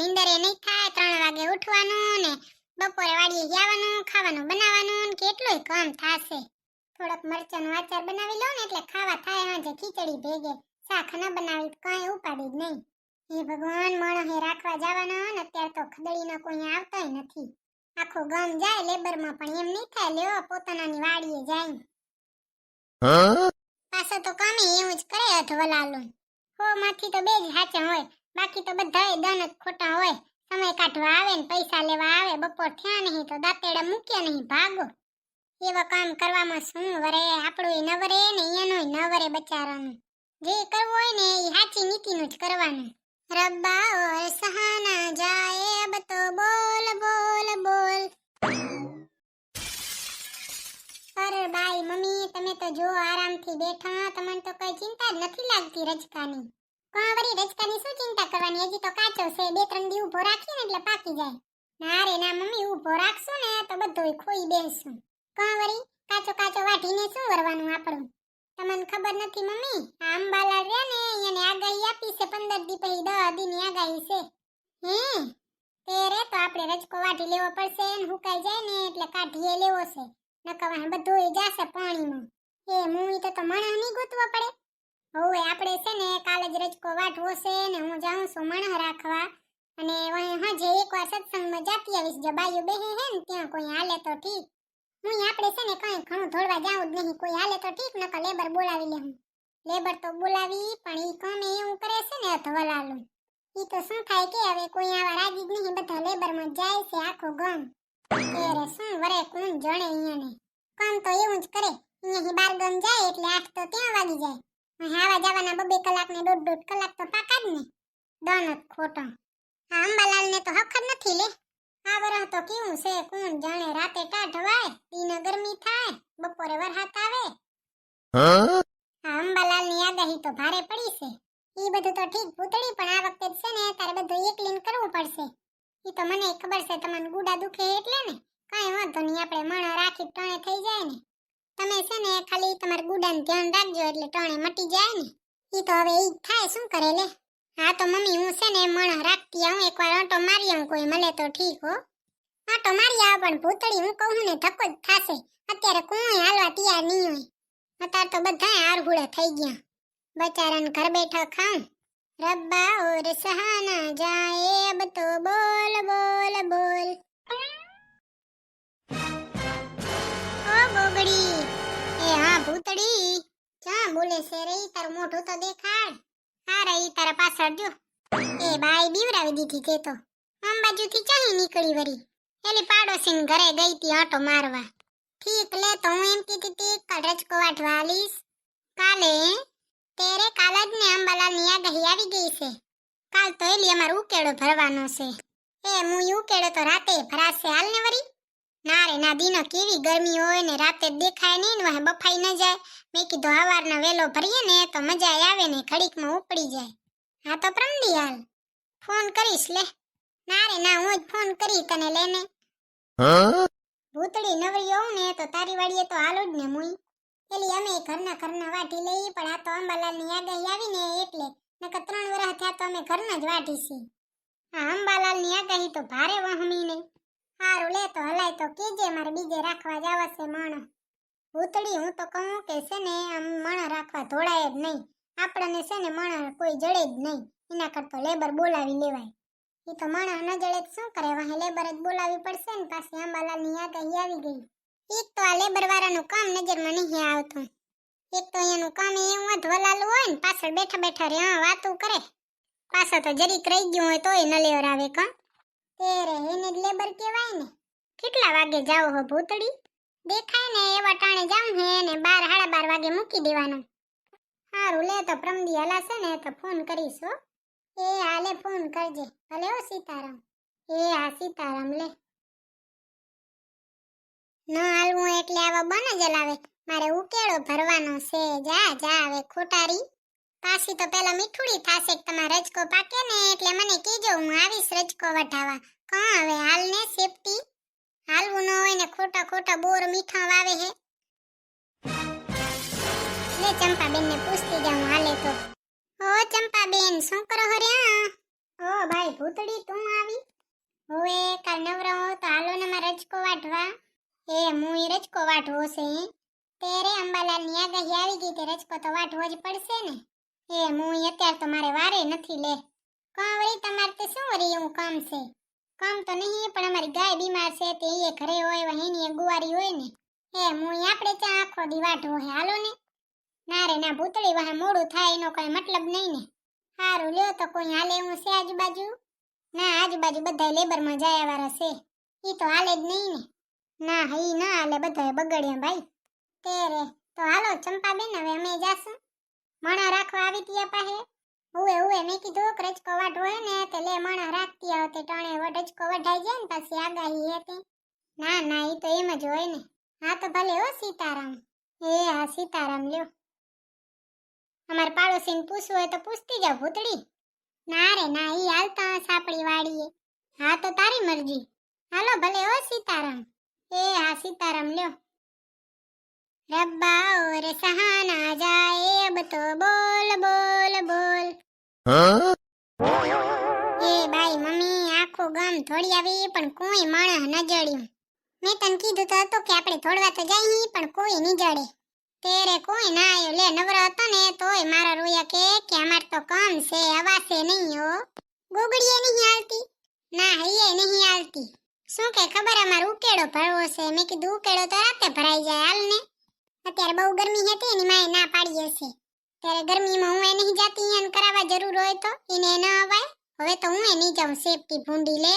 નીંદરે નહીં થાય ત્રણ વાગે ઉઠવાનું ને બપોરે વાડીએ જવાનું ખાવાનું બનાવવાનું ને કેટલુંય કામ થાશે. થોડોક મરચાંનો આચાર બનાવી લો ને એટલે ખાવા થાય હાજે ખીચડી ભેગે શાક ન બનાવી કાંઈ ઉપાડી જ નહીં. હે ભગવાન મણો હે રાખવા જવાનો ને અત્યારે તો ખદડીનો કોઈ આવતો નથી. આખું ગામ જાય લેબરમાં પણ એમ નહીં થાય લેવો પોતાનાની વાડીએ જાય. પાછો તો કામે એવું જ કરે અધવલાલું હો માંથી તો બે જ હાચા હોય. બાકી તો બધાય દન જ ખોટા હોય. સમય કાઢવા આવે ને પૈસા લેવા આવે, બપોર થયા નહીં તો દાંતેડા મૂક્યા નહીં, ભાગો. એવા કામ કરવામાં શું વરે? આપણું ન વરે ને એનું ન વરે બચારાનું જે કરવું હોય ને એ સાચી નીતિનું જ કરવાનું. રબ્બા ઓર સહાના જાય, અબ તો બોલ બોલ બોલ. અરે બાઈ, મમ્મી, તમે તો જો આરામથી બેઠા, તમને તો કઈ ચિંતા જ નથી લાગતી રજકાની. કોણ શું ચિંતા કરવાની. હજી તો કાચો છે. બે, ત્રણ દી ઊભો રાખીએ ને એટલે પાકી જાય. ના રે, ના, મમ્મી, ઊભો રાખશું ને તો બધુંય ખોઈ બેસશું કોણ વળી કાચો કાચો વાઢીને શું વરવાનું આપણું? તમને ખબર નથી મમ્મી? આ અંબાલાલ રે ને, એને આગાહી આપી છે. પંદર દી પછી દસ દીની આગાહી છે. હે? તે રે તો આપણે રજકો વાઢી લેવો પડશે ને હુકાઈ જાય ને એટલે કાઢીએ લેવો છે. નકર બધું જાશે પાણીમાં. એ મૂવી તો તો મણા નહીં ગોતવો પડે. હવે આપણે છે ને કાલે જ રજકો વાટવો છે ને હું જાઉં છું મણહ રાખવા. અને વહી હજે એકવાર સત્સંગમાં જાતી આવીશ, જે બાયું બેહે હે ને ત્યાં કોઈ હાલે તો ઠીક. હું આપણે છે ને કઈ ઘણું ધોળવા જાઉં જ નહીં, કોઈ હાલે તો ઠીક, નકર લેબર બોલાવી લેહું લેબર તો બોલાવી, પણ ઈ કામે એવું કરે છે ને અધવલાલું. ઈ તો શું થાય કે હવે કોઈ આવા રાજી જ નહીં, બધા લેબરમાં જાય છે આખું ગામ. તેરે શું વરે કોણ જણે અહીંયાને? કામ તો એવું જ કરે, અહીંયાથી બાર ગામ જાય એટલે આઠ તો ત્યાં વાગી જાય. અહીં આવા જવાના બબે કલાક ને દોઢ દોઢ કલાક તો પાકા જ ને. દન ખોટો. આ અંબાલાલ ને તો હખર નથી લે. આ વરહ તો કેવું છે? કોણ જાણે રાતે ટાઢ વાય દિને ગરમી થાય બપોરે વરસાદ આવે. હા? અંબાલાલની આગાહી તો ભારે પડી છે. ઈ બધું તો ઠીક પૂતળી પણ આ વખતે છે ને તારે બધું એકલીન કરવું પડશે. ઈ તો મને ખબર છે તમને ગુડા દુખે એટલે ને. કાંઈ વાંધો નહીં આપણે મણો રાખી ટણે થઈ જાય ને. તમે છે ને ખાલી તમારા ગુડાનું ધ્યાન રાખજો એટલે ટણે મટી જાય ને. ઈ તો હવે ઈ થાય, શું કરે લે? હા તો મમ્મી, હું છે ને મણ રાખતી આવું, એકવાર આંટો મારી આવું કોઈ મળે તો ઠીક હો. આંટો મારી આવ, પણ ભૂતળી, હું કહું ને ધક્કો જ થાશે. અત્યારે કોઈ હાલવા તૈયાર નહીં હોય. અત્યારે તો બધાય આરહુડા થઈ ગયા. બચારાને ઘર બેઠા ખાઉં. રબ્બા ઓર સહાના જાય અબ તો બોલ બોલ બોલ. હા ક્યાં બોલે છે રે? તારું મોઢું તો દેખાડ. હા રહી તારા પાછળ જો. એ બાઈ બીવરાવી દીધી તે તો. આમ બાજુથી ચાહી નીકળી વરી એલી પાડોશીને ઘરે ગઈ તી આટો મારવા. ઠીક, લે તો હું એમ કીધી તી, કાલ રજકો વાટવા કાલે તેરે કાલ જ ને અંબાલાલની આગાહી આવી ગઈ છે. કાલ તો એલી અમારો ઉકેડો ભરવાનો છે. એ હું ઉકેડો તો રાતે ભરાશે હાલ ને વરી ના રે ના દીનો કેવી ગરમી હોય ને રાતે દેખાય નહીં ને વાહે બફાઈ ન જાય. મેં કીધું હવારનો વેલો ભરીએ ને તો મજા આવે ને ઘડીકમાં ઉપડી જાય. હા તો પ્રમદી હાલ ફોન કરીશ લે. ના રે ના હું જ ફોન કરી તને લેને. ભૂતળી નવરી હોઉં ને તો તારી વાડીએ તો હાલો જ ને મુઈ. પેલી અમે ઘરના ઘરના વાટી લઈ પણ આ તો અંબાલાલની આગાહી આવી ને એટલે નકર ત્રણ વર્ષ થયા તો અમે ઘરના જ વાટી છીએ આ અંબાલાલની આગાહી તો ભારે વહમી ને હારું, લે તો હલાય તો કેજે, મારે બીજે રાખવા જાવ છે મણ. ભૂતડી હું તો કહું કે છે ને, આમ મણ રાખવા ધોળાય જ નહીં. આપણને છે ને મણ કોઈ જડે જ નહીં. એના કરતો લેબર બોલાવી લેવાય. એ તો મણ ન જડે શું કરે? વાહે લેબર જ બોલાવી પડશે ને, પાછી અંબાલાલની આગાહી આવી ગઈ. એક તો આ લેબર વાળાનું કામ નજરમાં નહીં આવતું. એક તો અહીંયાનું કામ એવું જ વલાલું હોય ને, પાછળ બેઠા બેઠા રે, હા, વાતું કરે. પાછા તો જરીક રહી ગયું હોય તોય ન લેવરાવે કા? તેરે એને જ લેબર કહેવાય ને. કેટલા વાગે જાવ હો ભૂતડી દેખાય ને એવા ટાણે જાઉં હે ને બાર, સાડા બાર વાગે મૂકી દેવાનું. હારું, લે તો પ્રમદી હલાશે ને તો ફોન કરીશ હો. એ હાલે ફોન કરજે. ભલે હો સીતારામ. એ હા સીતારામ, લે. ન હાલવું એટલે આવા બન જ લાવે મારે ઉકેળો ભરવાનો છે. જા જા હવે ખોટારી. પાછી તો પેલા મીઠુડી થાશે કે તમાર રજકો પાકે ને એટલે મને કીજો હું આવીશ રજકો વઢાવા કાં હવે હાલ ને સેફટી હાલવું ન હોય ને ખોટા ખોટા બોર મીઠા વાવે હે લે ચંપાબેન ને પૂછતી જાઉં હાલે તો ઓ ચંપાબેન શું કરો હર્યા ઓ ભાઈ ભૂતડી તું આવી હોવે કાલ નવરો હો તો હાલો ને મારા રજકો વાઢવા એ હું એ રજકો વાઢવો છે તેરે અંબાલાલ ની આગાહી આવી ગઈ તે રજકો તો વાઢવો જ પડશે ને એ હું અત્યારે તો મારે વારે નથી લે. કાં વળી તમારે તે શું વળી એવું કામ છે? કામ તો નહીં, પણ અમારી ગાય બીમાર છે તે એ ઘરે હોય એની એ ગુવારી હોય ને. એ હું આપણે ત્યાં આખો દી વાટવો હે, હાલો ને. ના રે, ના, ભૂતળી વાહ મોડું થાય, એનો કઈ મતલબ નહીં ને. સારું લ્યો તો કોઈ હાલે એવું છે આજુબાજુ? ના, આજુબાજુ બધા લેબરમાં જાય વાળા છે. એ તો હાલે જ નહીં ને. ના હઈ ના હાલે બધા બગડ્યા ભાઈ. તે રે, તો હાલો, ચંપાબેન, હવે અમે જાશું. મણા રાખવા આવી તી પાસે ઉવે ઉવે મેં કીધું કે રજકો વાટવો ને, તે લે માણા રાખતી આવો તે ટાણે રજકો વઢાઈ જાય ને, પછી આગાહી હે તે. ના ના એ તો એમ જ હોય ને. હા તો ભલે હો, સીતારામ. એ, હા, સીતારામ, લ્યો. અમાર પાડોશીને પૂછવું હોય તો પૂછતી જાવ ભૂતડી. ના રે, ના, ઈ હાલતા સાપડી વાળીએ. હા તો તારી મરજી. હાલો, ભલે હો, સીતારામ. એ, હા, સીતારામ, લ્યો. રબ્બા ઓર સહાના જાય અબ તો બોલ બોલ બોલ એ બાઈ મમ્મી આખું ગામ થોડી આવી પણ કોઈ માણસ ન જડ્યું મેં તને કીધું તો હતું કે આપણે થોડવા તો જઈએ પણ કોઈ નહીં જડે તેરે કોઈ ના આવ્યો લે નવરો હતો ને તોય મારા રોયા કે કે અમાર તો કામ છે અવાસે નહીં હો ગુગડીએ નહીં આવતી ના હૈયે નહીં આવતી શું કે ખબર અમાર ઉકેડો ભરવો છે મેં કીધું ઉકેડો તો રાતે ભરાઈ જાય હાલ ને? અત્યારે બહુ ગરમી હતી એની માએ ના પાડી હશે. ત્યારે ગરમીમાં હું એ નહીં જાતી એને કરાવવા જરૂર હોય તો એને ન અવાય. હવે તો હું એ નહીં જાઉં સેફટી ભૂંડી લે.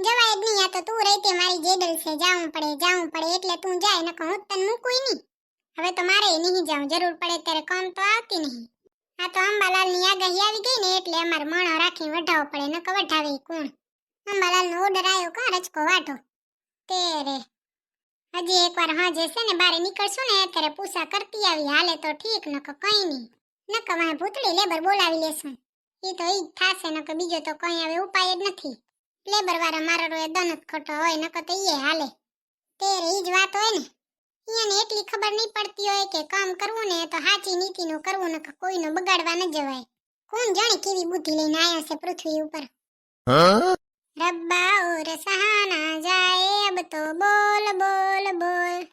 જવાય જ નહીં, આ તો તું રહી તે મારી જેડલ છે, જાવું પડે જાવું પડે, એટલે તું જાય, નકર હું તને મૂકું નહીં. હવે તો મારે નહીં જાઉં, જરૂર પડે ત્યારે કામ તો આવતી નહીં. આ તો અંબાલાલની આગાહી આવી ગઈ ને, એટલે અમારે મણો રાખીને વઢાવો પડે, નકર વઢાવે કોણ? અંબાલાલનો ઓર્ડર આવ્યો કાં રચકો વાઢો? તેરે. હજી એકવાર હાજે છે ને બારે નીકળશું ને ત્યારે પૂછા કરતી આવી હાલે તો ઠીક નકર કઈ નહીં. નકર વાંહે ભૂતળી લેબર બોલાવી લેશું. એ તો ઈ જ થાશે નકર બીજો તો કઈ હવે ઉપાય જ નથી. લેબર વાળા મારો રોય દનત ખોટો હોય નક તો ઈએ હાલે. તેરે ઈ જ વાત હોય ને. એને એટલી ખબર નહીં પડતી હોય કે કામ કરવું ને તો સાચી નીતિનું કરવું નકર કોઈનો બગાડવા ન જવાય. કોણ જાણે કેવી બુદ્ધિ લઈને આયા છે પૃથ્વી ઉપર? રબ્બા ઓર સહાના જાય અબ તો બોલ બોલ. બોલ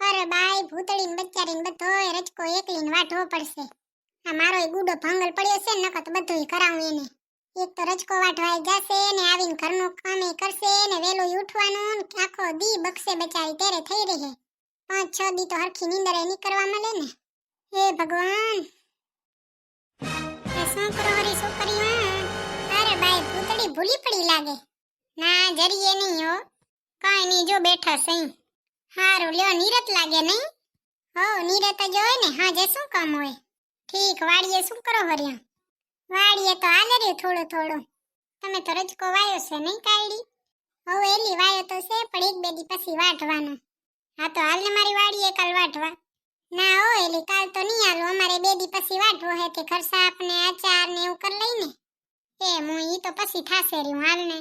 અરે બાઈ, ભૂતળીને બચારીને બધોય રચકો એકલીને વાઢવો પડશે. આ મારો એ ગુડો ભાંગલ પડ્યો છે ને નકર તો બધુંય કરાવું એને. એક તો રચકો વાઢવાય જશે ને આવીને ઘરનું કામે કરશે ને વેલું ઉઠવાનું ને આખો દી બક્ષે બચારી તેરે થઈ રહી. પાંચ, છ દી તો હરખી નીંદરે નહીં કરવા મળે ને. હે ભગવાન. એ શું કરો હરી છોકરીઓ અરે બાઈ, ભૂતળી ભૂલી પડી લાગે. ના, જરીએ નહીં હો. કાંઈ નહીં, જો બેઠા સઈ હારું, લ્યો, નીરત લાગે નહીં? હો, નીરત જ હોય ને, હાજે શું કામ હોય? ઠીક, વાડીએ શું કરો હરિયા વાડીએ તો હાલે રહ્યું થોડું થોડું. તમે તો રજકો વાયો છે નહીં, કાયડી? હવે એલી વાયો તો છે, પણ એક બે દી પછી વાઢવાનો. હા તો હાલ ને મારી વાડીએ કાલ વાઢવા. ના હો, એલી, કાલ તો નહીં હાલો. અમારે બે દી પછી વાઢવો હે, તે ખરસાપ ને આચાર ને એવું કરી લઈને એ, હું ઈ તો પછી થાશે રહ્યું, હાલ ને.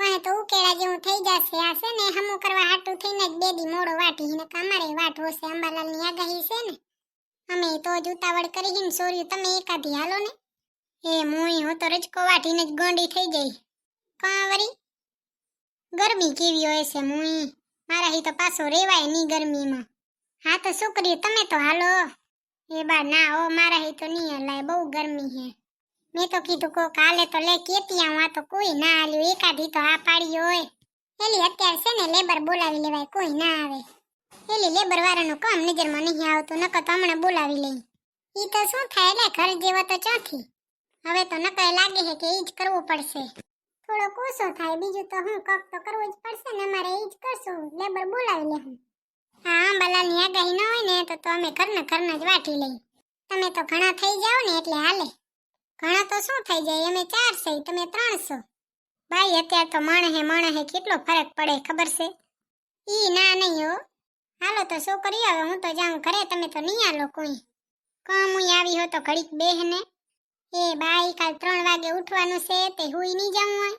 વાહે તો ઉકેળા જેવું થઈ જશે. આ છે ને, હમું કરવા હાટું થઈને જ બેદી મોડો વાટી ને અમારે વાટ હોશે, અંબાલાલની આગાહી છે ને. અમે તો જ ઉતાવળ કરી ને સોર્યું, તમે એકાધી હાલો ને. એ મુઈ, હું તો રજકો વાટીને જ ગોંડી થઈ જઈ. કાં વરી? ગરમી કેવી હોય છે મુઈ? મારા હી તો પાછો રેવાય નહીં ગરમીમાં. હા તો શું કર્યું તમે તો હાલો. એ બા ના, ઓ મારા હી તો નહીં હલાય, બહુ ગરમી હે મેં તો કીધું કોક હાલે તો લે, કેતી આવું, આ તો કોઈ ના આલ્યું એકાદી તો આ પાડી હોય. એલી અત્યારે છે ને લેબર બોલાવી લેવાય, કોઈ ના આવે. એલી લેબર વાળાનું કામ નજરમાં નહીં આવતું, નકર તો હમણાં બોલાવી લઈ. ઈ તો શું થાય એટલે ઘર જેવો તો ચોથી. હવે તો નકર લાગે છે કે ઈ જ કરવું પડશે. થોડો કોસો થાય, બીજું તો હું કક તો કરવું જ પડશે ને અમારે ઈ જ કરશું. લેબર બોલાવી લેવું હા. આંબાલાલની આગાહી ન હોય ને, તો તો અમે ઘરના ઘરના જ વાટી લઈ. તમે તો ઘણા થઈ જાઓ ને, એટલે હાલે. ઘણા તો શું થઈ જાય? અમે ચાર છે, તમે ત્રણસો ભાઈ, અત્યારે તો માણહે માણહે કેટલો ફરક પડે, ખબર છે? ઈ ના નહીં હો. હાલો તો શું કરી હવે હું તો જાઉં ઘરે, તમે તો નહીં આલો કોઈ. કામ હું આવી હો તો ઘડીક બેહને. એ બાઈ, કાલ ત્રણ વાગે ઉઠવાનું છે, તે હુઈ નહીં જવું હોય.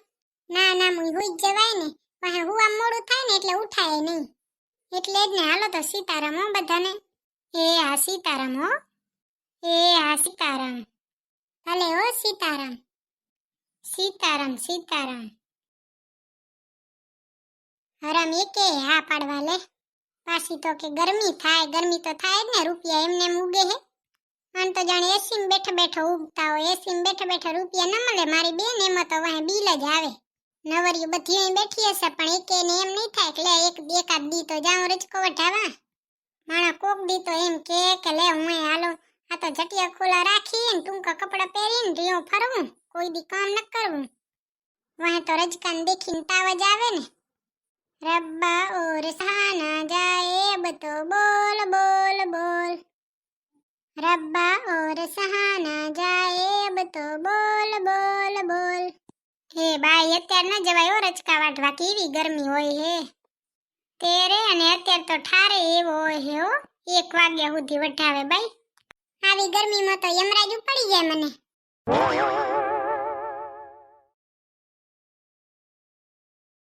ના ના હું હુઈ જ જવાય ને. પણ હું આમ મોડું થાય ને, એટલે ઉઠાય નહીં. એટલે જ ને, હાલો તો સીતારામ હો બધાને. એ હા સીતારામ હો. એ હા સીતારામ. ભલે હો સીતારામ સીતારામ સીતારામ હરામ એકે હા પાડવા લે પાછી તો કે ગરમી થાય ગરમી તો થાય જ ને રૂપિયા એમને એમ ઉગે હે આમ તો જાણે એસી બેઠા બેઠા ઉગતા હોય એસી બેઠા બેઠા રૂપિયા ન મળે મારી બેન એમાં તો વાહે બિલ જ આવે નવરિયું બધી અહીં બેઠી હશે પણ એકે ને એમ નહીં થાય કે લે એક એકાદ દી તો જાઉં રજકો વઢાવા માણા કોક દી તો એમ કે કે લે હું અહીં હાલો આ તો જટિયા ખોલા રાખી ને ટૂંકા કપડા પહેરીને રીયો ફરવું કોઈ દી કામ ન કરવું વાહે તો રજકાન દેખીને તાવ જ આવે ને રબ્બા ઓર સહાના જાએબ તો બોલ બોલ બોલ રબ્બા ઓર સહાના જાએબ તો બોલ બોલ બોલ હે બાઈ અત્યાર ન જવાય ઓ રચકા વાટવા કેવી ગરમી હોય હે તેરે અને અત્યાર તો ઠારે એવો હોય હે હો એક વાગ્યા સુધી વઢાવે બાઈ આવી ગરમીમાં તો યમરાજ ઉપડી જાય મને.